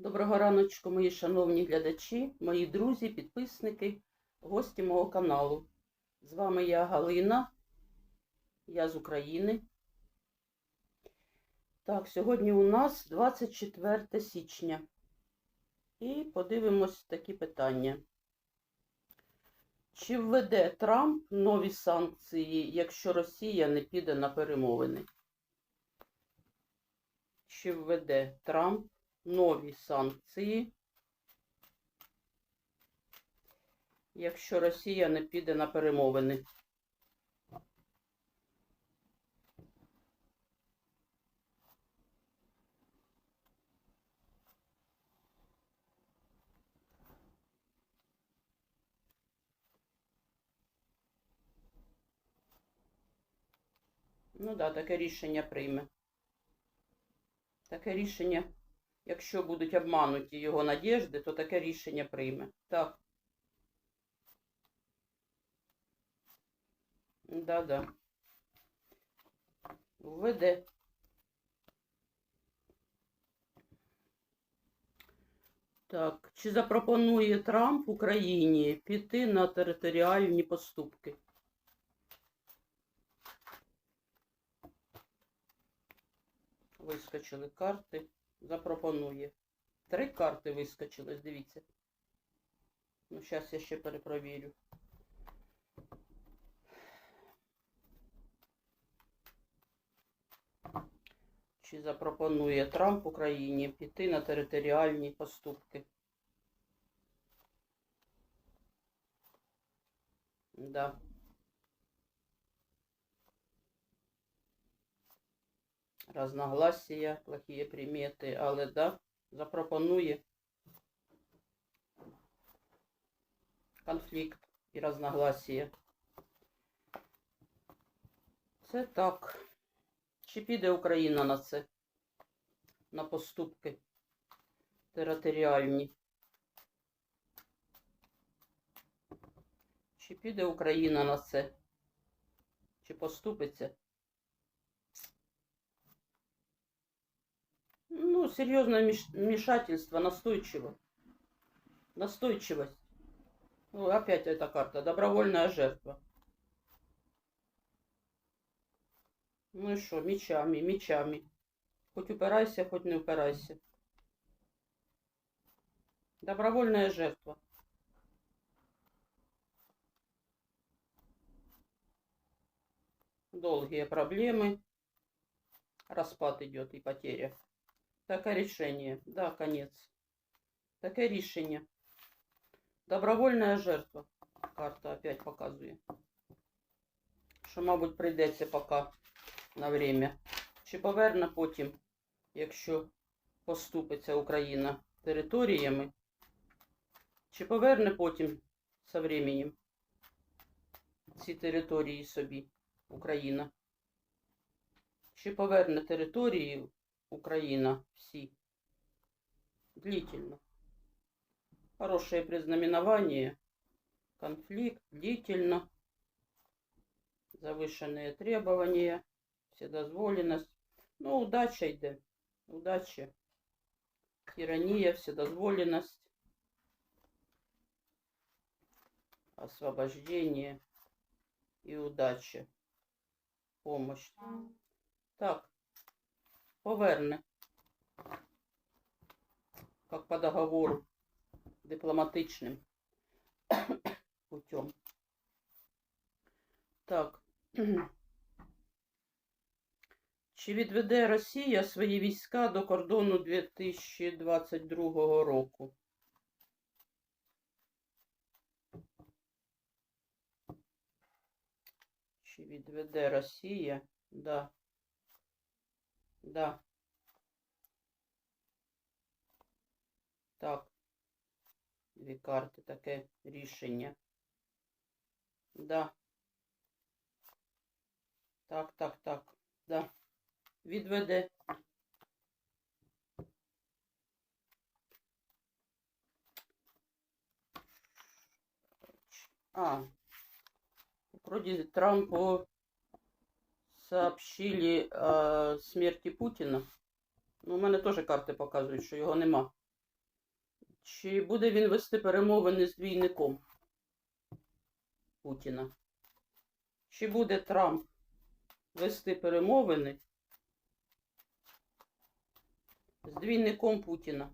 Доброго раночку, мої шановні глядачі, мої друзі, підписники, гості мого каналу. З вами я Галина, я з України. Так, сьогодні у нас 24 січня. І подивимось такі питання. Чи введе Трамп нові санкції, якщо Росія не піде на перемовини? Чи введе Трамп нові санкції, якщо Росія не піде на перемовини. Ну да, таке рішення прийме. Таке рішення Якщо будуть обмануті його надіжди, то таке рішення прийме. Так. Да-да. Введе. Так, чи запропонує Трамп Україні піти на територіальні поступки? Вискочили карти запропонує. Три карти вискочили, дивіться. Ну, зараз я ще перепровірю. Чи запропонує Трамп Україні піти на територіальні поступки? Да. Разногласия, плохие примети, але да, запропонує конфлікт і разногласия. Це так. Чи піде Україна на це? На поступки територіальні? Чи піде Україна на це? Чи поступиться? Ну, серьезное вмешательство, настойчиво. Настойчивость. Ну, опять эта карта. Добровольная жертва. Ну и что, мечами, мечами. Хоть упирайся, хоть не упирайся. Добровольная жертва. Долгие проблемы. Распад идет и потеря. Таке рішення. Да, конець. Таке рішення. Добровольна жертва. Карта опять показує. Що, мабуть, прийдеться поки на время. Чи поверне потім, якщо поступиться Україна територіями, чи поверне потім со временем ці території собі Україна? Чи поверне території Украина, все. Длительно. Хорошее признаменование. Конфликт, длительно. Завышенные требования. Вседозволенность. Ну, удача йде. Удача. Тирания, вседозволенность. Освобождение и удача. Помощь. Так, поверне. Как по договору дипломатичним путем. Так. Чи відведе Росія свої війська до кордону 2022 року? Чи відведе Росія? Да. Да. Так. Дві карти, таке рішення. Да. Так, так, так. Да. Відведе. А. Вроде Трампу сообщили о смерті Путіна. Ну, у мене теж карти показують, що його нема. Чи буде він вести перемовини з двійником Путіна? Чи буде Трамп вести перемовини з двійником Путіна?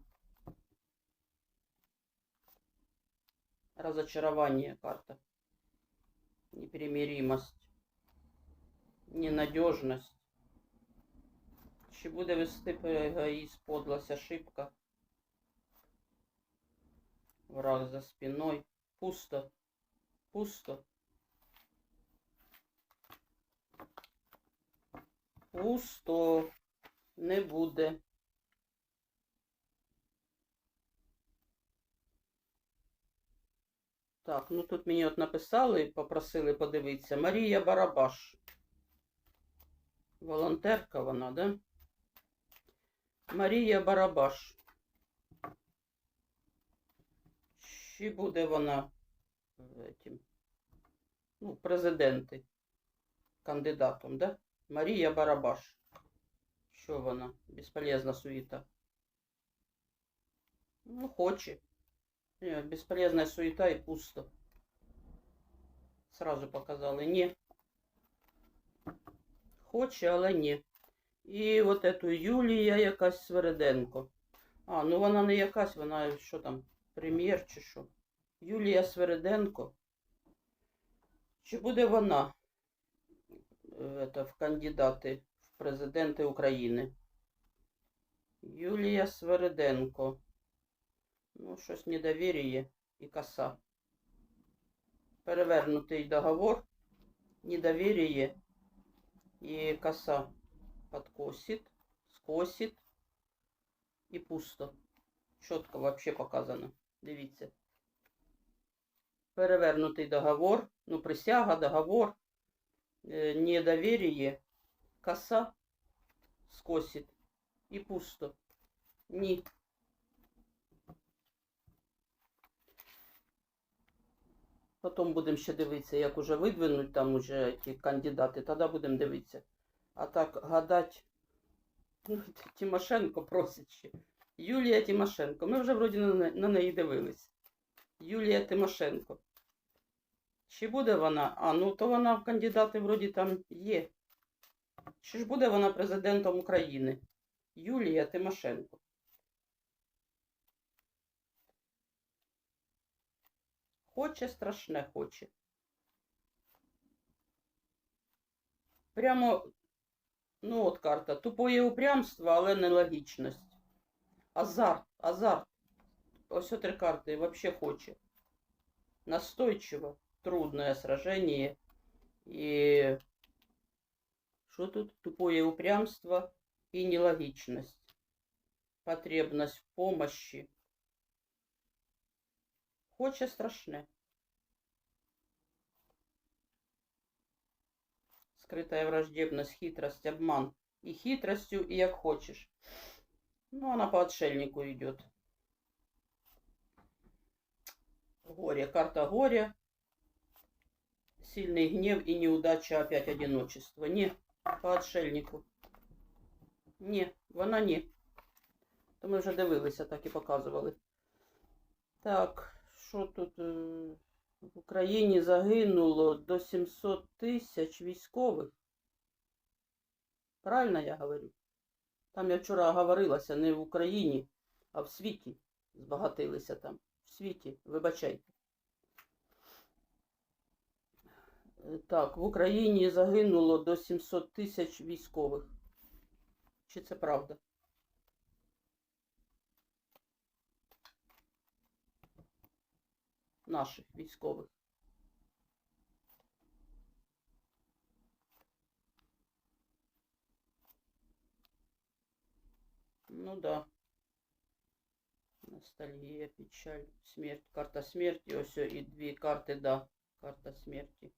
Разочарование карта. Непримиримость. Ненадежность. Чи буде вести эгоїзм, подлость, ошибка? Враг за спиной. Пусто. Пусто. Пусто. Не буде. Так, ну тут мені от написали, попросили подивитися. Марія Барабаш. Волонтерка вона, да? Марія Барабаш. Чи буде вона этим, ну, президенти, кандидатом, да? Марія Барабаш. Що вона? Безполезна суєта. Ну, хоче. Не, бесполезная суета и пусто. Сразу показали. Ні. Хоче, але ні. І от эту Юлія якась Свереденко. А, ну вона не якась, вона що там, прем'єр чи що. Юлія Свереденко. Чи буде вона это, в кандидати в президенти України? Юлія Свереденко. Ну, щось недовір'я і коса. Перевернутий договор, недовір'я і коса подкосит, скосит і пусто. Чітко вообще показано. Дивіться. Перевернутий договор, ну, присяга, договор, е, недовір'я, коса скосит і пусто. Ні. Потім будемо ще дивитися, як уже видвинуть там уже ті кандидати, тоді будемо дивитися. А так гадать, ну, Тимошенко просить ще. Юлія Тимошенко. Ми вже вроді на, на неї дивились. Юлія Тимошенко. Чи буде вона? А, ну то вона в кандидати вроді там є. Чи ж буде вона президентом України? Юлія Тимошенко. Хоче, страшне хоче. Прямо, ну от карта, тупоє упрямство, але нелогічність. Азарт, азарт. Ось три карти, вообще хоче. Настойчиво, трудное сражение. И что тут? Тупое упрямство и нелогичность. Потребность в помощи. Хоче страшне. Скрытая враждебность, хитрость, обман. И хитростью, и як хочешь. Ну, она по отшельнику идет. Горе. Карта горя. Сильный гнев и неудача, опять одиночество. Не, по отшельнику. Ні, вона ні. То ми вже дивилися, так і показували. Так, що тут? е, В Україні загинуло до 700 тисяч військових. Правильно я говорю? Там я вчора говорилася не в Україні, а в світі. Збагатилися там. В світі, вибачайте. Е, Так, в Україні загинуло до 700 тисяч військових. Чи це правда? Наших військових. Ну да. Ностальгія, печаль, смерть. Карта смерті. Ось і дві карти, да. Карта смерті.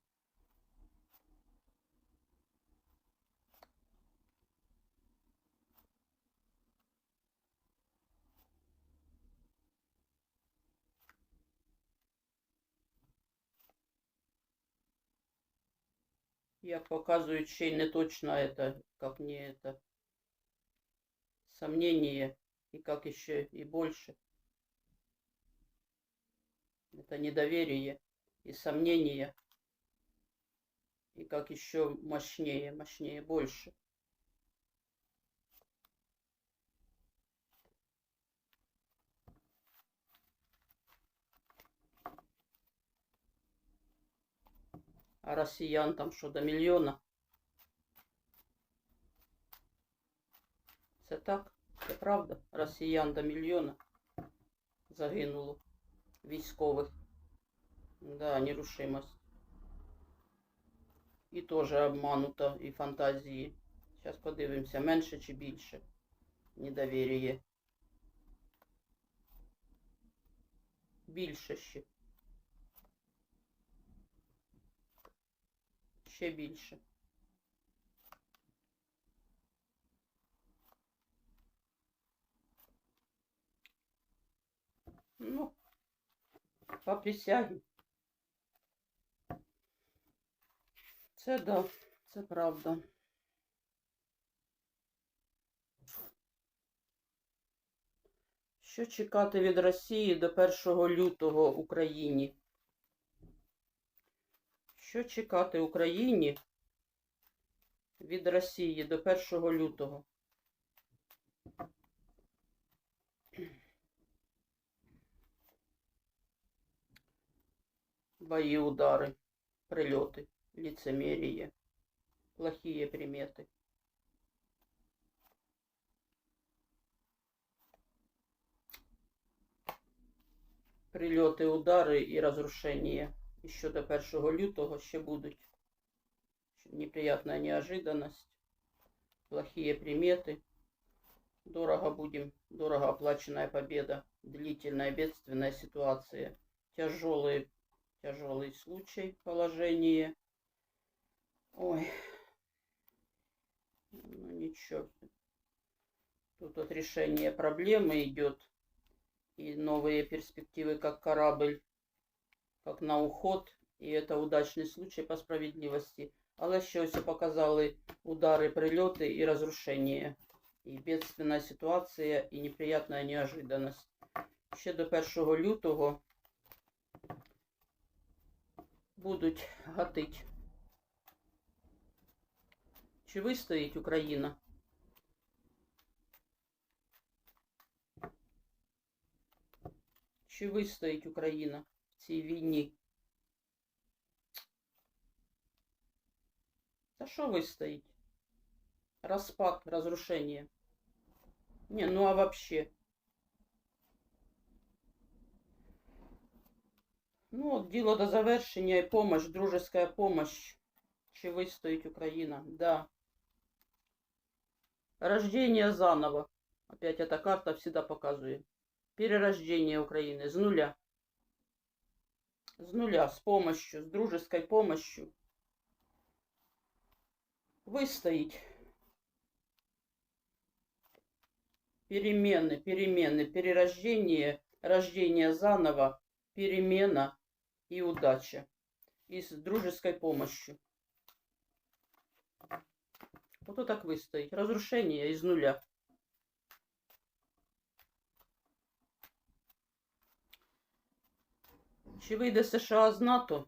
Як показують, ще не точно это, как мне это сомнение, и как еще и больше. Это недоверие и сомнение. И как еще мощнее, мощнее, больше. А россиян там що до мільйона? Це так, це правда. Росіян до мільйона загинуло військових. Да, нерушимость. І теж обмануто, і фантазії. Зараз подивимося, менше чи більше. Недовір'я. Більше ще. Ще більше. Ну, по присягі. Це да, це правда. Що чекати від Росії до 1 лютого Україні? Що чекати Україні від Росії до 1 лютого? Бои, удары, прилеты, лицемерие, плохие приметы. Прильоти, удари І ще до 1 лютого ще будуть. Неприятная неожиданность, плохие приметы. Дорого будем, дорого оплаченная победа, длительная бедственная ситуация, тяжелые тяжелый случай, положение. Ой, ну ничего. Тут вот решение проблемы идет. И новые перспективы, как корабль, как на уход. І це удачний случай по справедливості. Але ще ось показали удари, прильоти і розрушення. І бедственна ситуація, і неприятна неожиданность. Ще до 1 лютого будуть гатить. Чи вистоїть Україна? Чи вистоїть Україна цій війні? Та що вистоїть? Розпад, розрушення. Не, ну а вообще. Ну, от діло до завершення і помощь, дружеская помощь. Чи вистоїть Україна? Да. Рождение заново. Опять эта карта всегда показывает. Перерождение Украины с нуля. С нуля, с помощью, с дружеской помощью. Выстоять. Перемены, перемены, перерождение, рождение заново, перемена и удача. И с дружеской помощью. Вот так выстоять. Разрушение из нуля. Чи вийде США з НАТО?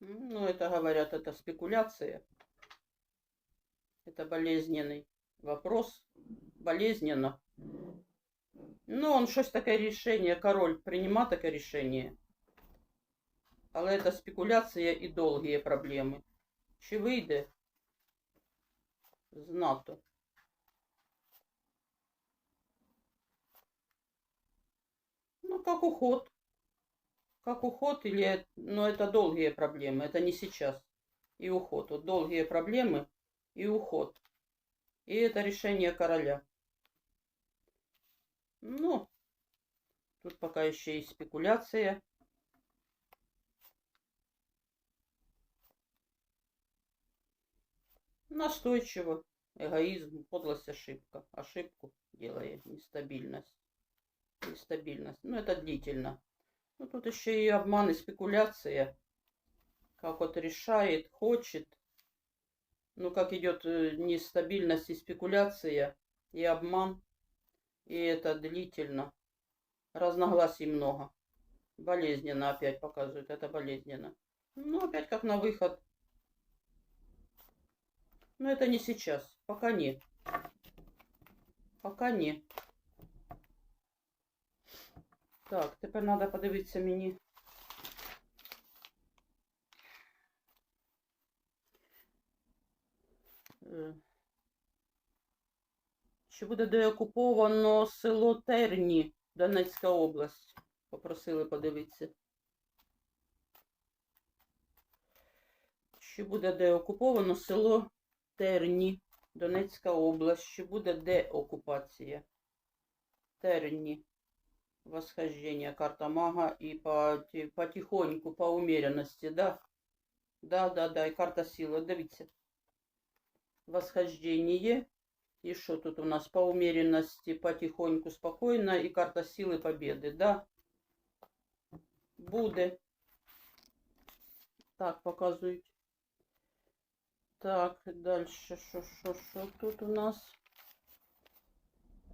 Ну, это говорят, это спекуляция. Это болезненный вопрос. Болезненно. Ну, он щось таке рішення, король приймав таке рішення. Але це спекуляція і довгі проблеми. Чи вийде з НАТО? Ну, как уход. Как уход или... Ну, это долгие проблемы, это не сейчас. И уход. Вот долгие проблемы и уход. И это решение короля. Ну, тут пока еще и спекуляция. Настойчиво. Эгоизм, подлость, ошибка. Ошибку делает нестабильность. Нестабильность. Ну, это длительно. Ну, тут еще и обман, и спекуляция. Как вот решает, хочет. Ну, как идет э, нестабильность и спекуляция, и обман. И это длительно. Разногласий много. Болезненно опять показывают, это болезненно. Ну, опять как на выход. Но это не сейчас. Пока нет. Пока ні. Так, тепер треба подивитися мені. Е, Чи буде деокуповано село Терні, Донецька область? Попросили подивитися. Чи буде деокуповано село Терні, Донецька область? Чи буде деокупація? Терні. Восхождение, карта мага и по, потихоньку, по умеренности, да? Да, да, да, и карта силы, дивіться. Восхождение. И что тут у нас? По умеренности, потихоньку, спокойно. И карта силы победы, да? Буде. Так, показують. Так, дальше, що, що, тут у нас?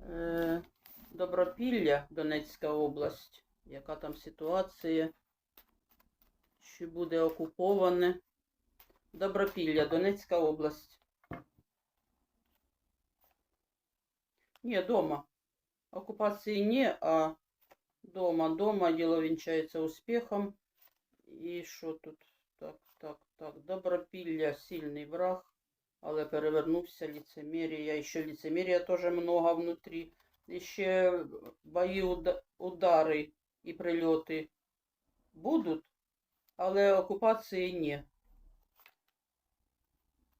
Е, Добропілля, Донецька область. Яка там ситуація? Чи буде окуповане? Добропілля, Донецька область. Ні, дома. Оккупации не, а дома. Дома дело венчается успехом. І що тут? Так, так, так. Добропілля, сильний враг. Але перевернувся лицемерія. Ще лицемерія теж много внутрі. І ще бої, уда- удари і прильоти будуть, але окупації ні.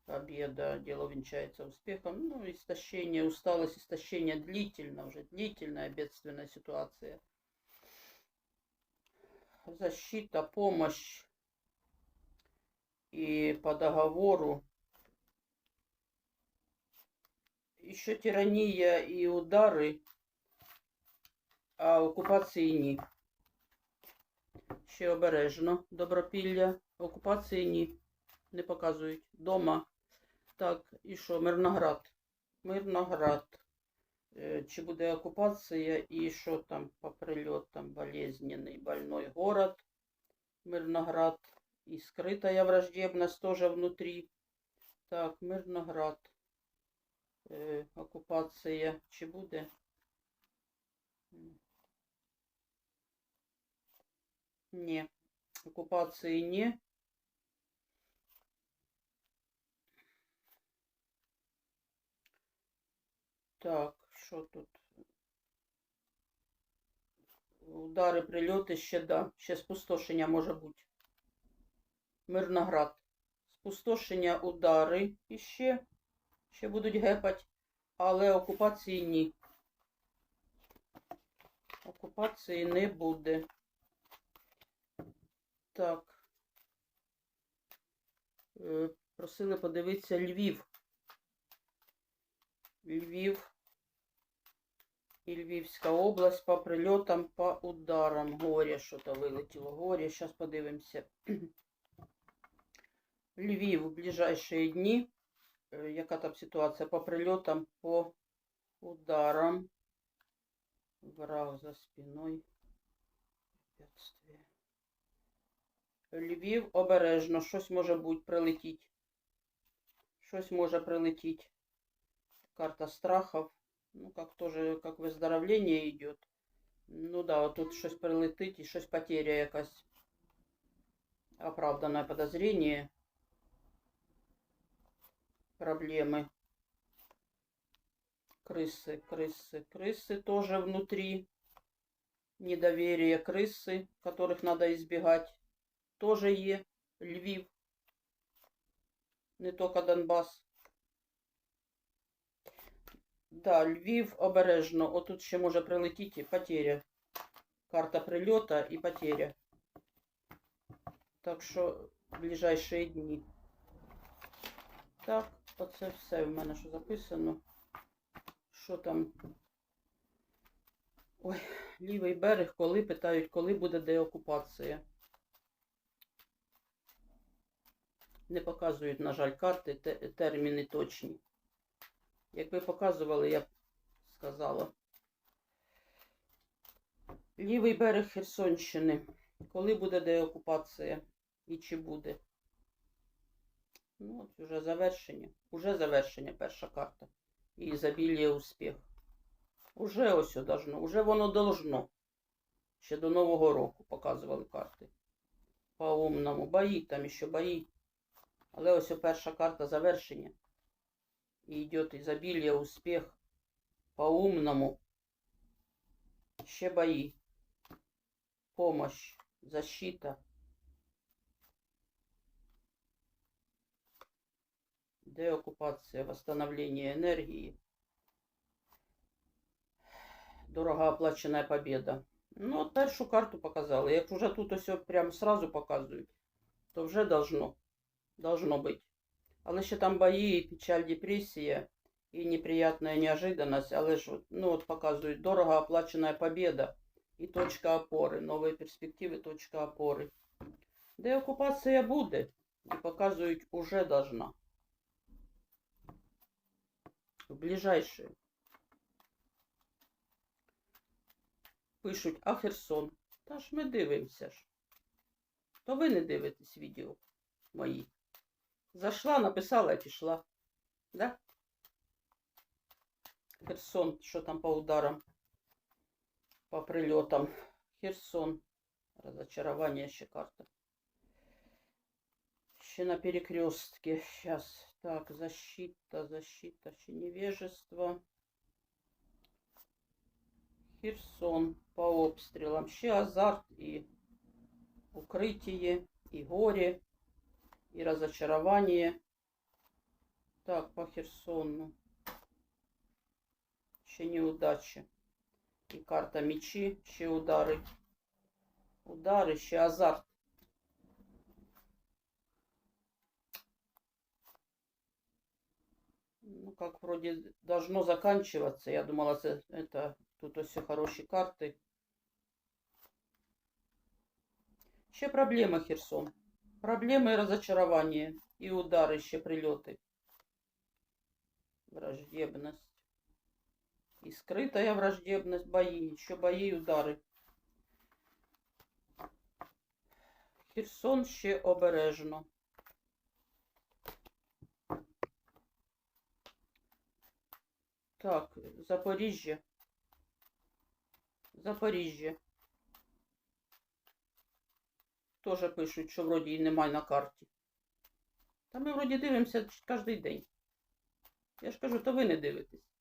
Победа, дело венчается успехом. Ну, истощение, усталость, истощение длительно, уже длительная бедственная ситуация. Защита, помощь. И по договору еще тирания и удары, а окупації ні. Ще обережно. Добропілля. Окупації ні. Не показують. Дома. Так, і що? Мирноград. Мирноград. Е, Чи буде окупація і що там по прильотам? Болезненный, больной город. Мирноград. И скрытая враждебность тоже внутри. Так, Мирноград. Е, окупація чи буде? Ні. Окупації ні. Так, що тут? Удари, прильоти ще, да. Ще спустошення може бути. Мирноград. Спустошення, удари іще. Ще будуть гепать, але окупації ні. Окупації не буде. Так. Е, Просили подивитися Львів. Львів і Львівська область по прильотам, по ударам. Горе що-то вилетіло. Горе. Зараз подивимося. Львів в ближайшие дні. Е, Яка там ситуація по прильотам, по ударам. Враг за спиною. Львів обережно. Щось може бути прилетіть. Щось може прилетіть. Карта страхов. Ну, как тоже, как выздоровление идет. Ну да, вот тут щось прилетить і щось потеря якась. Оправданное подозрение. Проблемы. Крысы, крысы, крысы тоже внутри. Недоверие крысы, которых надо избегать. Тоже є. Львів. Не только Донбас. Да, Львів обережно. Отут ще може прилетіти потеря. Карта прильота і потеря. Так що ближайші дні. Так, оце все в мене що записано. Що там? Ой. Лівий берег, коли питають, коли буде деокупація. Не показують, на жаль, карти, те- терміни точні. Якби показували, я б сказала. Лівий берег Херсонщини. Коли буде деокупація? І чи буде? Ну, от уже завершення. Уже завершення, перша карта. І ізобілія успіх. Уже ось должно, уже воно должно. Ще до Нового року показували карти. По умному. Бої, там ще бої. Але ось перша карта завершення. І йде ізобілія, успіх. По умному. Ще бої. Помощь, защита. Деокупація, восстановление енергії. Дорого оплачена победа. Ну, от першу карту показали. Як вже тут ось прям сразу показують, то вже должно. Должно бути. Але ще там бої, печаль, депресія і неприятная неожиданность. Але ж ну, от показують дорого оплачена победа і точка опори. Нові перспективи, точка опори. Деокупація буде. І показують уже должна. В ближайшие. Пишуть, а Херсон. Та ж ми дивимося ж. То ви не дивитесь відео мої. Зайшла, написала і пішла. Да? Херсон, що там по ударам, по прильотам. Херсон. Разочарование ще карта. Ще на перекрестке. Сейчас. Так, защита, защита, ще невежество. Херсон по обстрілам. Ще азарт і укриття, і горе, і разочарование. Так, по Херсону. Ще неудачі. І карта мечі, ще удари. Удари, ще азарт. Ну, как вроде должно заканчиваться. Я думала, це, это, тут ось хороші карти. Ще проблема, Херсон. Проблеми і розочарування. І удари, ще прильоти. Враждебність. І скритая враждебність, бої. Ще бої і удари. Херсон ще обережно. Так, Запоріжжя. Запоріжжя. Тоже пишуть, що вроді і немає на карті. Та ми вроді дивимося кожен день. Я ж кажу, то ви не дивитесь.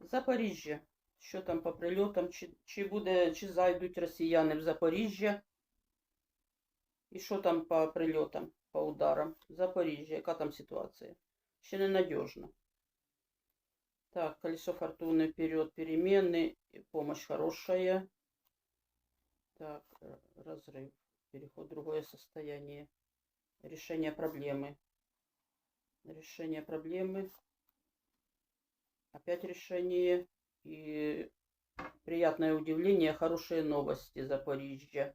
Запоріжжя. Що там по прильотам? Чи, чи буде, чи зайдуть росіяни в Запоріжжя? І що там по прильотам, по ударам? Запоріжжя, яка там ситуація? Ще ненадежно. Так, колесо фортуны вперед, перемены, помощь хорошая. Так, э, разрыв, переход в другое состояние. Решение проблемы. Решение проблемы. Опять решение. И приятное удивление, хорошие новости Запоріжжя.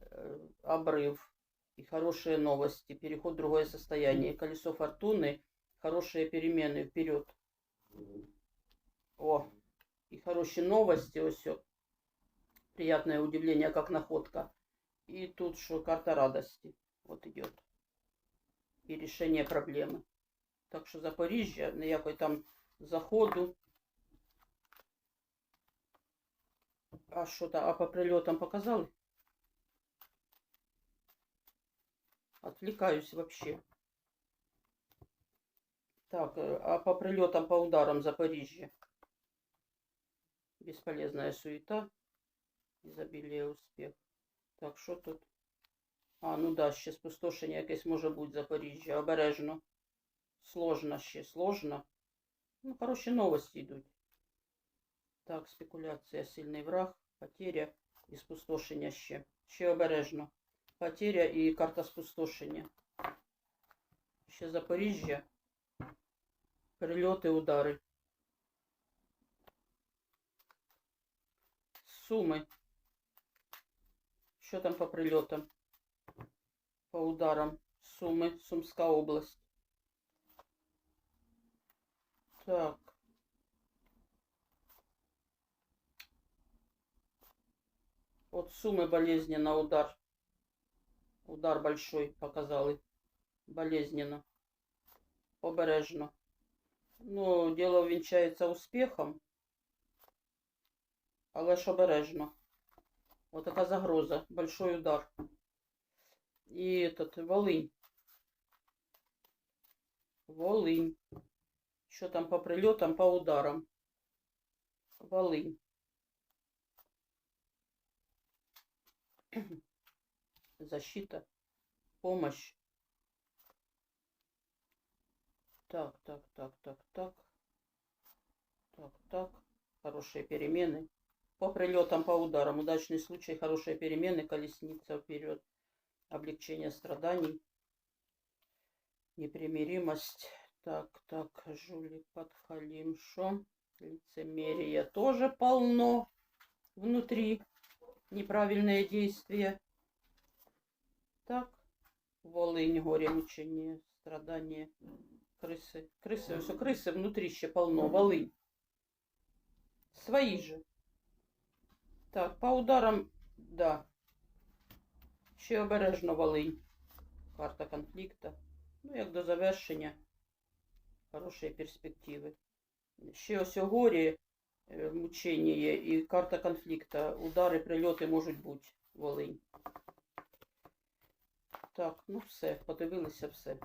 Э, Обрыв. И хорошие новости. Переход в другое состояние. Колесо фортуны. Хорошие перемены вперед. О, и хорошие новости, все. Приятное удивление, как находка. И тут что, карта радости. Вот идет. И решение проблемы. Так що Запоріжжя, ніякої там заходу. А що там, а по прильотам показали? Отвлекаюсь вообще. Так, э, а по прилетам, по ударам Запоріжжя? Бесполезная суета. Изобилие успех. Так, що тут? А, ну да, ще спустошення якесь може бути Запоріжжя. Обережно. Сложно ще, сложно. Ну, хороші новості йдуть. Так, спекуляція, сильний враг, потеря і спустошення ще. Ще обережно. Потеря і карта спустошення. Ще Запоріжжя. Прильоти, удари. Суми. Що там по прильотам? По ударам. Суми, Сумська область. Так. Вот суммы болезненно удар. Удар большой показали. Болезненно. Обережно. Ну, дело вінчається успіхом. Але ж обережно. Вот така загроза. Большой удар. І этот, Волинь. Волинь. Що там по прильотам, по ударам? Волинь. Защита. Помощь. Так, так, так, так, так. Так, так. Хорошие перемены. По прилетам, по ударам. Удачный случай, хорошие перемены. Колесница вперед. Облегчение страданий. Непримиримость. Так, так, жулик, подхалим, шо? Лицемерие тоже полно внутри. Неправильные действия. Так. Волынь, горе, мучение, страдания. Крысы. Крысы, все крысы внутри ще полно. Волынь. Свои же. Так, по ударам, да. Ще обережно Волинь. Карта конфлікта. Ну, як до завершення. Хороші перспективи. Ще ось горі, е, мучення і карта конфлікта. Удари, прильоти можуть бути. Волинь. Так, ну все, подивилися все.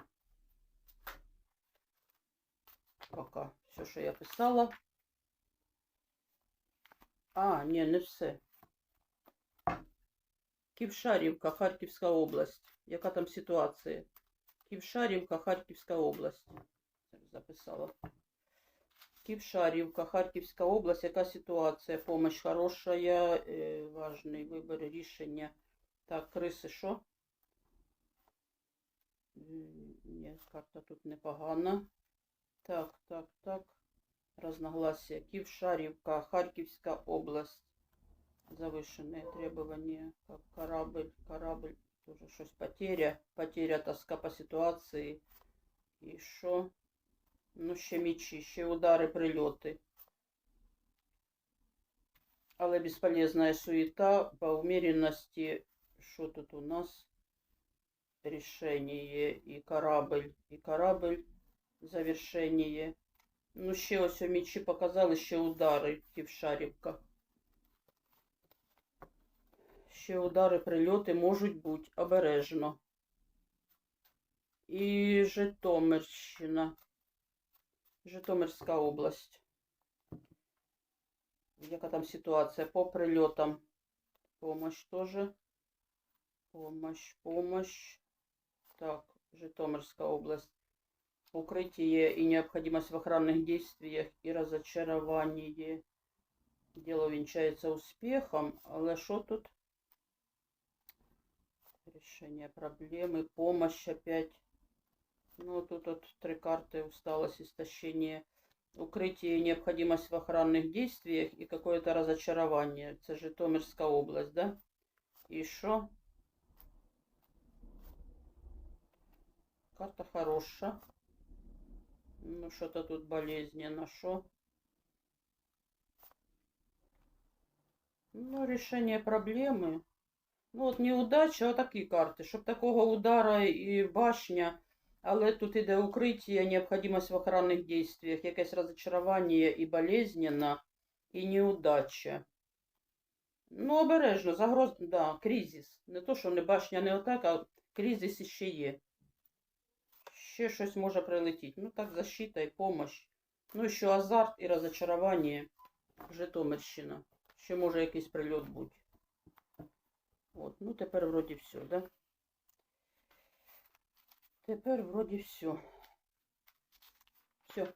Пока. Все, що я писала. А, ні, не все. Ківшарівка, Харківська область. Яка там ситуація? Ківшарівка, Харківська область. Записала. Ківшарівка, Харківська область. Яка ситуація? Помощь хорошая, е, важний вибір, рішення. Так, криси, що? Ні, карта тут непогана. Так, так, так. Разногласия. Ківшарівка, Харківська область. Завышенные требования, как корабль, корабль, тоже щось потеря, потеря, тоска по ситуації. І що? Ну, ще мічі, ще удари, прильоти. Але безполезная суета по умеренности. Що тут у нас? Рішення і корабль, і корабль, завершення. Ну, ще ось у мічі показали, ще удари, Ківшарівка. Ще удари, прильоти можуть бути обережно. І Житомирщина. Житомирська область. Яка там ситуація? По прильотам. Помощь тоже. Помощь, помощь. Так, Житомирская область. Укрытие и необходимость в охранных действиях и разочарование. Дело венчается успехом, але що тут? Решение проблемы, помощь опять. Ну, тут вот три карты, усталость, истощение, укрытие необходимость в охранных действиях и какое-то разочарование. Это Житомирская область, да? И что? Карта хорошая. Ну, что-то тут болезненно, что? Ну, решение проблемы. Ну, от неудача, отакі карти. Щоб такого удара і башня, але тут іде укриття, необхідність в охранних дійствах, якесь розчарування і болезненно, і неудача. Ну, обережно, загроз, да, кризис. Не то, що не башня не отак, а кризис іще є. Ще щось може прилетіти. Ну так, защита і помощь. Ну, і ще азарт і розчарування. Житомирщина. Ще може якийсь прильот бути. От, ну тепер вроді все, да? Тепер вроді все. Все.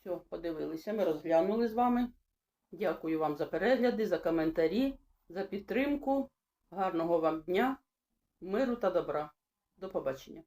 Все, подивилися. Ми розглянули з вами. Дякую вам за перегляди, за коментарі, за підтримку. Гарного вам дня, миру та добра. До побачення.